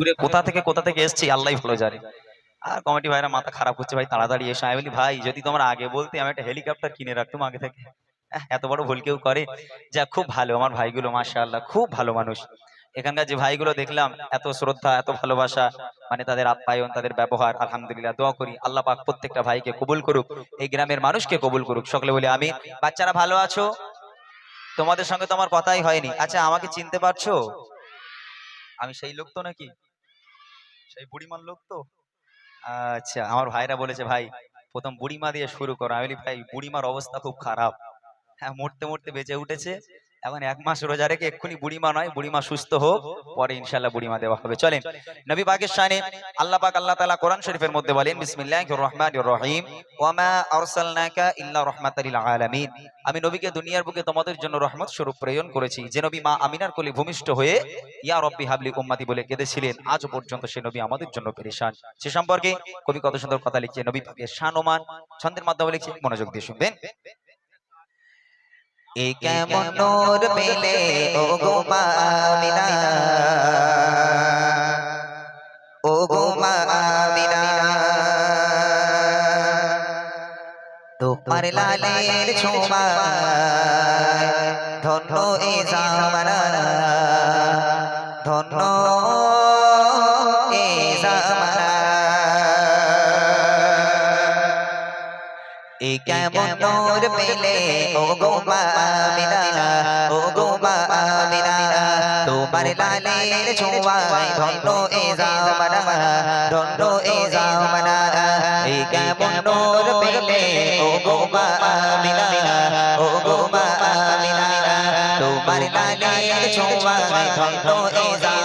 দূরে কোথা থেকে কোথা থেকে এসছি আল্লাহ ভালো জানে। আর কমিটি ভাইরা মাথা খারাপ হচ্ছে ভাই তাড়াতাড়ি এসো। আমি বলি ভাই যদি তোমরা আগে বলতে আমি একটা হেলিকপ্টার কিনে রাখতাম আগে থেকে। এত বড় ভুল কেউ করে? যা খুব ভালো আমার ভাইগুলো মাশাআল্লাহ খুব ভালো মানুষ। এখানকার যে ভাইগুলো দেখলাম এত শ্রদ্ধা এত ভালোবাসা মানে তাদের আপ্যায়ন তাদের ব্যবহার আলহামদুলিল্লাহ দোয়া করি আল্লাহ পাক প্রত্যেকটা ভাইকে কবুল করুক এই গ্রামের মানুষকে কবুল করুক। সকলে বলি আমি বাচ্চারা ভালো আছো? তোমাদের সঙ্গে তো আমার কথাই হয়নি। আচ্ছা আমাকে চিনতে পারছ? আমি সেই লোক তো নাকি? সেই বুড়িমার লোক তো? আচ্ছা আমার ভাইরা বলেছে, ভাই, প্রথম বুড়িমা দিয়ে শুরু করো। আমি ভাই, বুড়িমার অবস্থা খুব খারাপ। হ্যাঁ মরতে মরতে বেঁচে উঠেছে। এখন এক মাস রোজা রেখে এক্ষুনি বুড়িমা নয়, বুড়িমা সুস্থ হোক, পরে ইনশাল্লাহ বুড়িমা দেওয়া হবে। চলেন, নবী পাকের শানে আল্লাহ পাক আল্লাহ তাআলা কোরআন শরীফের মধ্যে বলেন, বিসমিল্লাহির রহমানির রহিম ওয়ামা আরসালনাকা ইল্লা আমি নবীকে দুনিয়ার বুকে তোমাদের জন্য রহমত স্বরূপ প্রেরণ করেছি। যে নবী মা আমিনার কোলে ভূমিষ্ঠ হয়ে ইয়া রব্বি হাবলি উম্মতি বলে কেঁদেছিলেন, আজ পর্যন্ত সে নবী আমাদের জন্য পেরেশান। সে সম্পর্কে কবি কত সুন্দর কথা লিখছে, নবী পাকের শানমান ছন্দের মাধ্যমে লিখছে, মনোযোগ দিয়ে শুনবেন। এ কেমন নোর মেলে ও গো মা আমিনা। ও গো মা আমিনা তোমার লালের ছোমা ধন্য এ জামানা। কেমন নূর পেলে ও গো মা আমিনা ও গো মা আমিনা তোমার লালের ছোঁয়ায় এ জামানা ধন্য এ জামানা কেমন পেলে ও গো মা ও গো মা তোমার লালের ছোঁয়ায় এ জামানা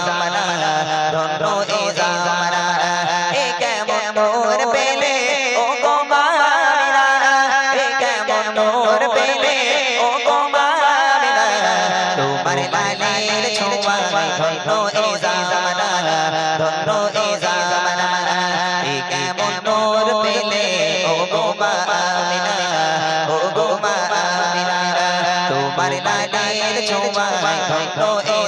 লালের ছোঁয়ায় ধন্য এ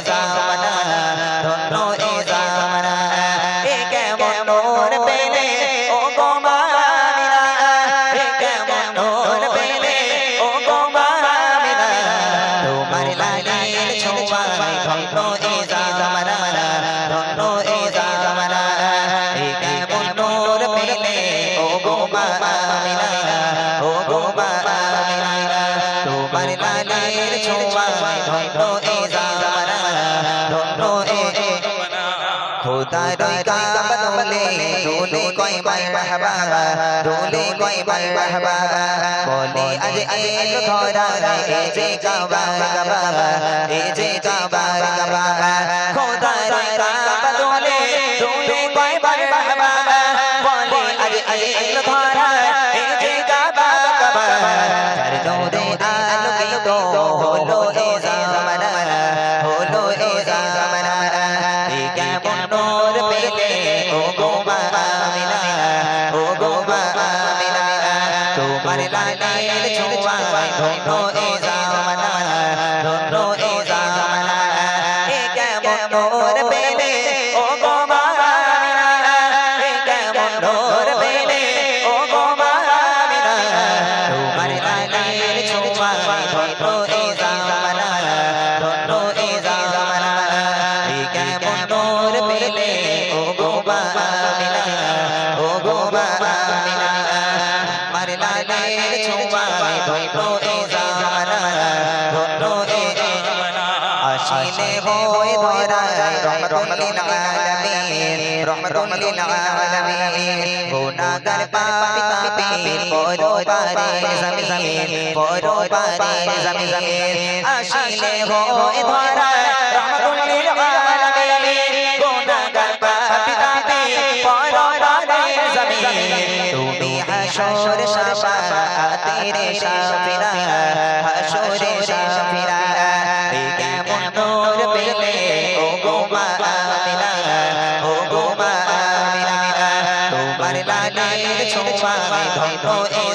খোদার কাবা দোলে দোলে কয় মারহাবা দোলে কয় মারহাবা বলে, আজ এলো ধরা এ যে কাবা কাবা এ যে কাবা কাবা খোদার কাবা দোলে দোলে কয় মারহাবা বলে, আজ এলো আলামিন ধরায় রহমতুল্লিল আলামিন গুনাহগার পাপী তাপী পরো জমিন শাফাআতের শাফিরা হাসরে শাফিরা ছোঁয়ায় ধন্য এ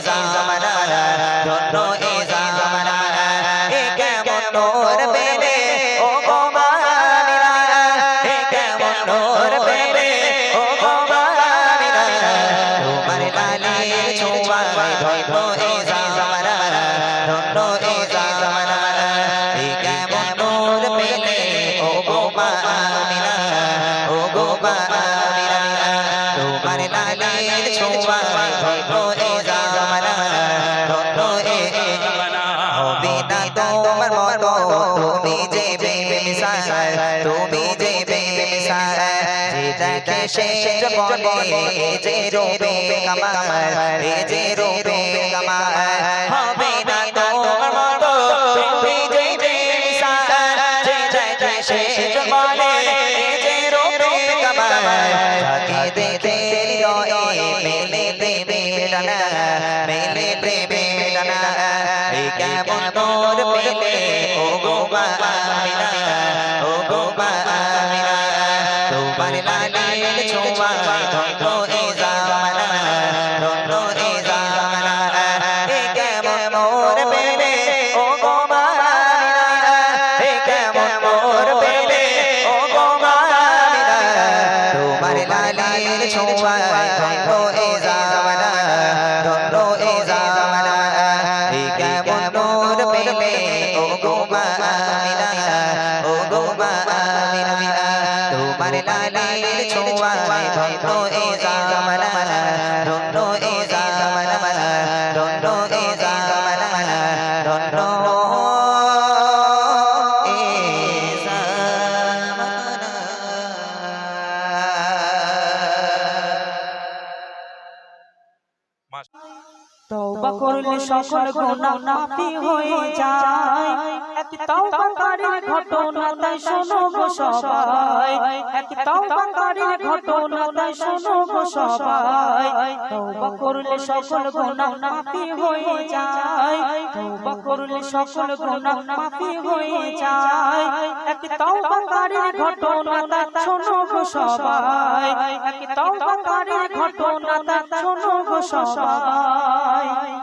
দেখে সে যে এ যে রূপে কামাল এ যে রূপে কামাল হবে না তোমার মতো তুমি যে যে দেখে সে যে বলে এ যে রূপে কামাল যাকে দেখে হৃদয়ে, মেলে প্রেমের ডানা মেলে প্রেমের ডানা এই কেমন তোর পেলে? ও গো মা আমিনা ও গো মা লালের ছোঁয়ায় ধন্য করলে সকল গুনাহ মাফি হয়ে যায়, এক তওবাকারীর ঘটনা তাই শোনো গো সবাই। এক তওবাকারীর সকল গুনাহ হয়ে যায়। ঘটনা ঘটনা সবাই।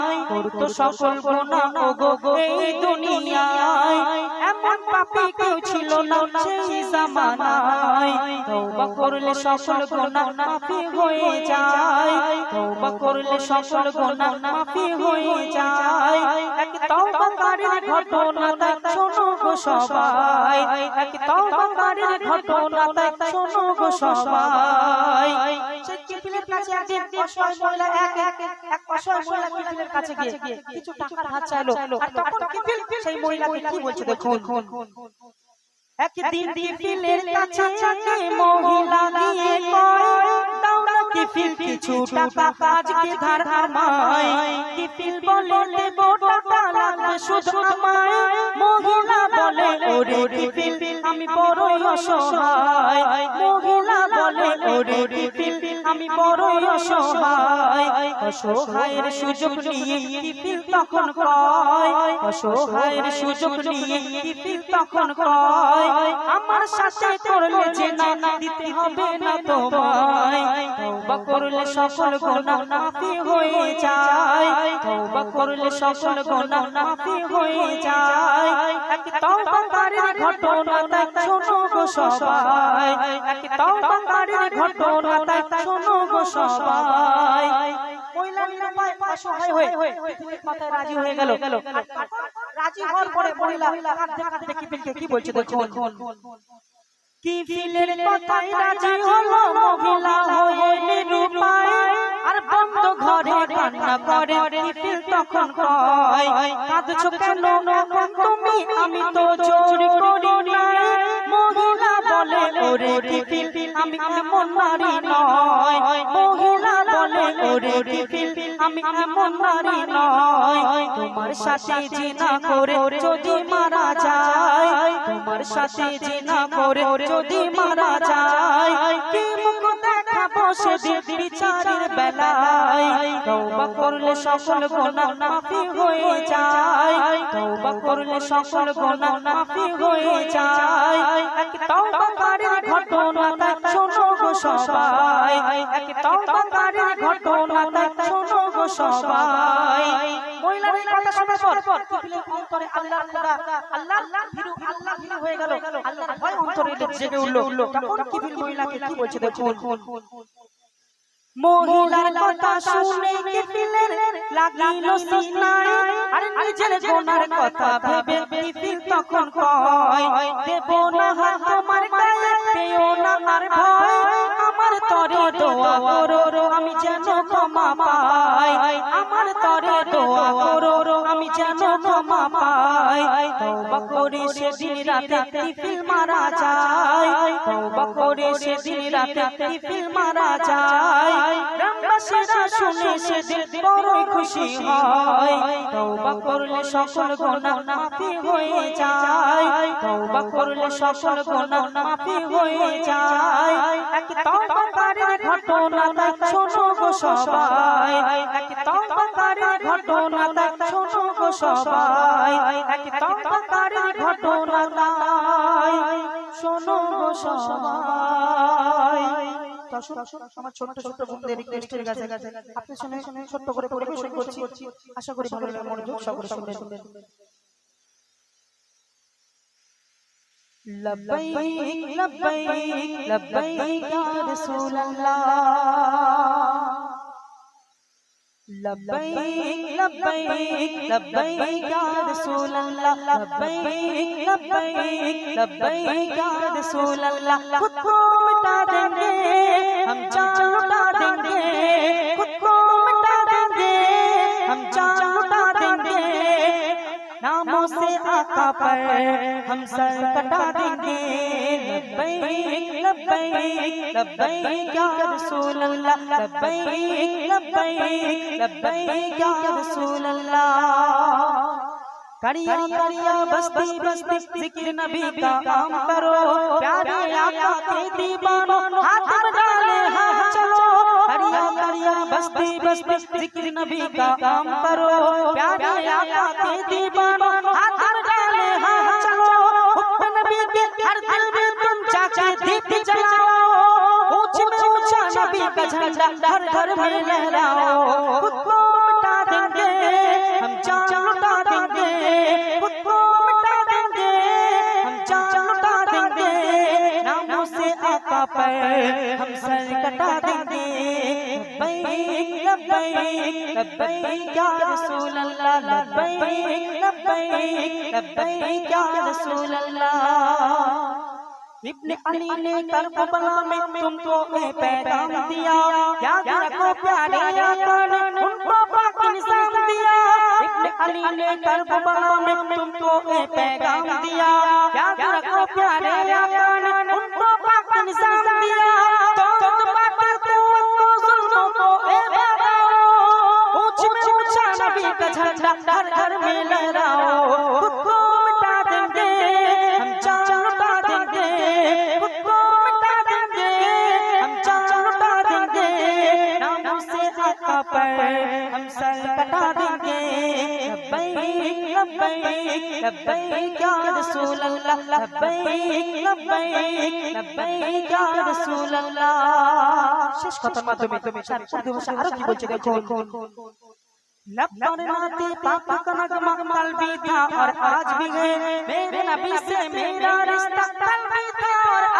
করতো সকল গোনা ওগো এই দুনিয়ায়। এমন পাপী কেউ ছিল না সেই জামানায়। তওবা করলে সকল মাফি হয়ে যায়। তওবা করলে সকল গোনা মাফি হয়ে যায়। এক তওবাকারীর ঘটনা তাই শোনো গো সবাই। এক তওবাকারীর ঘটনা তাই শোনো গো সবাই। কিফিলের একদিন অসহায় মহিলা এক এক এক অসহায় মহিলা কিফিলের কাছে গিয়ে কিছু টাকার হাত চাইলো। আর তখন কিফিল সেই মহিলাকে কি বলছে দেখুন। একদিন কিফিলের কাছে মহিলা গিয়ে কয় কিফিল কিছু টাকা আজকে ধার আমায় কিফিল বলে দেব টাকা লাগবে শুধু আমায়। মহিলা বলে ওরে কিফিল আমি বড়ই অসহায়। মহিলা বলে ওরে কিফিল আমি বড়ই অসহায়। অসহায়ের সুযোগ নিয়ে কিফিল তখন কয়। অসহায়ের সুযোগ নিয়ে কিফিল তখন কয়। আমার সাথে করলে যে না দিতে হবে না তোমায়। তওবা করলে সকল গুনাহ মাফি হয়ে যায়। তওবা করলে সকল গুনাহ মাফি হয়ে যায়। এক তওবাকারীর ঘটনা তাই শোনো গো সবাই। এক তওবাকারীর ঘটনা তাই শোনো গো সবাই। মহিলা নিরাপায় অসহায় হয়ে পৃথিবীর কথায় রাজি হয়ে গেল। রাজি হওয়ার পরে মহিলা কাঁদতে কাঁদতে কি বলছে দেখুন। কিফিলের কথায় রাজি হলো কান্না করে কিফিল তখন কয়, কাঁদছো কেন? তুমি? আমি তো চোরি করি নাই। মহিলা বলে, ওরে কিফিল আমি এমন নারী নয়। মহিলা বলে, ওরে কিফিল আমি এমন নারী নয়। তোমার সাথে জিনা করে যদি মারা যায়, তোমার সাথে জিনা করে যদি মারা যায় সেদিন বিচারের বেলায় তওবা করলে সকল গুনাহ মাফি হয়ে যায়। তওবা করলে সকল গুনাহ মাফি হয়ে যায়। এক তওবাকারীর ঘটনা শোনো গো সবাই। এক তওবাকারীর ঘটনা শোনো গো সবাই। মহিলার এই কথা শোনার পর টিফিলের অন্তরে আল্লাহর খোদা আল্লাহ ভীরু আল্লাহ ভীরু হয়ে গেল। আল্লাহর ভয় অন্তরে জেগে উঠল। তখন টিফিল মহিলাকে কি বলছে দেখুন? মহিলার কথা শুনে কিফিলের লাগিল সিনায় আর নিজের গোনার কথা ভেবে কিফিল তখন কয় দেব আমার তরে আমি যেন আমার তরে আমি যেন ক্ষমা তওবা করে সেদিন রাতে কিফিল মারা যায়। তওবা করে সেদিন রাতে কিফিল মারা যায়। গ্রামবাসীরা শুনে সেদিন বড়ই খুশি হয়। তওবা করলে সকল গুনাহ মাফি হয়ে যায়। তওবা করলে সকল গুনাহ মাফি হয়ে যায়। এক তওবাকারীর ঘটনা তাই শোনো গো সবাই। এক তওবাকারীর ঘটনা তাই শোনো গো সবাই। এক তওবাকারীর ঘটনা তাই শোনো গো সবাই দর্শক, আমার ছোট্ট ছোট্ট বন্ধুদের রিকোয়েস্টের কাছে আপনি শুনে শুনে ছোট্ট করে পরিবেশন করছি আশা করি ভালো লাগবে মনোযোগ সকলে শুনবেন لبيك لبيك لبيك يا رسول الله لبيك لبيك لبيك يا رسول الله لبيك لبيك لبيك يا رسول الله खुद को मिटा देंगे हम जान पर हम सर कटा देंगे। करिया करिया बस्ती बस्ती नबी का काम करो। प्यारे आका के दीवानो, हाथ में डाले हाँ चलो। करिया करिया बस्ती बस्ती नबी का काम करो। प्यारे आका के दीवानो, हाथ का झंडा हर घर में लहराओ। खुद मिटा देंगे हम चाचा लुटा देंगे। खुद मिटा देंगे हम चाचा लुटा देंगे। नामों से आका पर हम सर कटा देंगे। लब्बैक लब्बैक लब्बैक, या रसूल अल्लाह लब्बैक लब्बैक लब्बैक, या रसूल अल्लाह इब्ने अली ने करबला में तुमको पैगाम दिया याद रखो प्यारे उनको पाक दिया इब्ने अली ने करबला में पैगाम दिया याद रखो प्यारे उनको पाक दिया पर हम सर कटा देंगे लब्बैक लब्बैक लब्बैक या रसूल अल्लाह लब्बैक लब्बैक लब्बैक या रसूल अल्लाह শেষ কথার মাধ্যমে স্যার উর্দু ভাষা আরো কি বলছে দেখুন लब पर नाते पापा का नगमा कल भी था और आज भी है मेरे नबी से मेरा रिश्ता कल भी था और आज भी है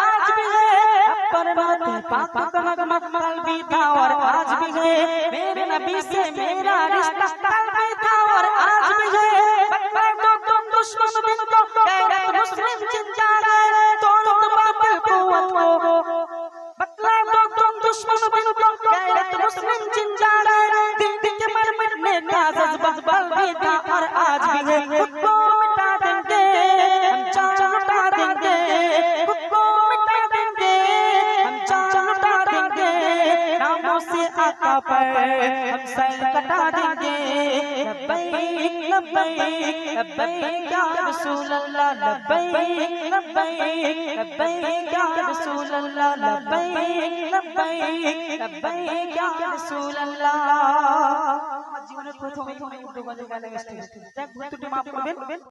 लब पर नाते पापा का नगमा कल भी था और आज भी है मेरे नबी से मेरा रिश्ता कल भी था और आज भी है बकरा तो तुम दुश्मन बिन को गैरत मुस्लिम जिंदा है तोड़ो तो बातिल कुव्वत को बकरा तो तुम दुश्मन बिन को गैरत मुस्लिम जिंदा है दिल के मर मिटने का जज्बा बल भी था और आज भी है आका पर हम सर कटा देंगे लब्बैक लब्बैक लब्बैक या रसूल अल्लाह लब्बैक लब्बैक लब्बैक या रसूल अल्लाह लब्बैक लब्बैक लब्बैक या रसूल अल्लाह জীবনের প্রথম উর্দু গানে গানে এসেছে যাক ভুল ত্রুটি মাফ করবেন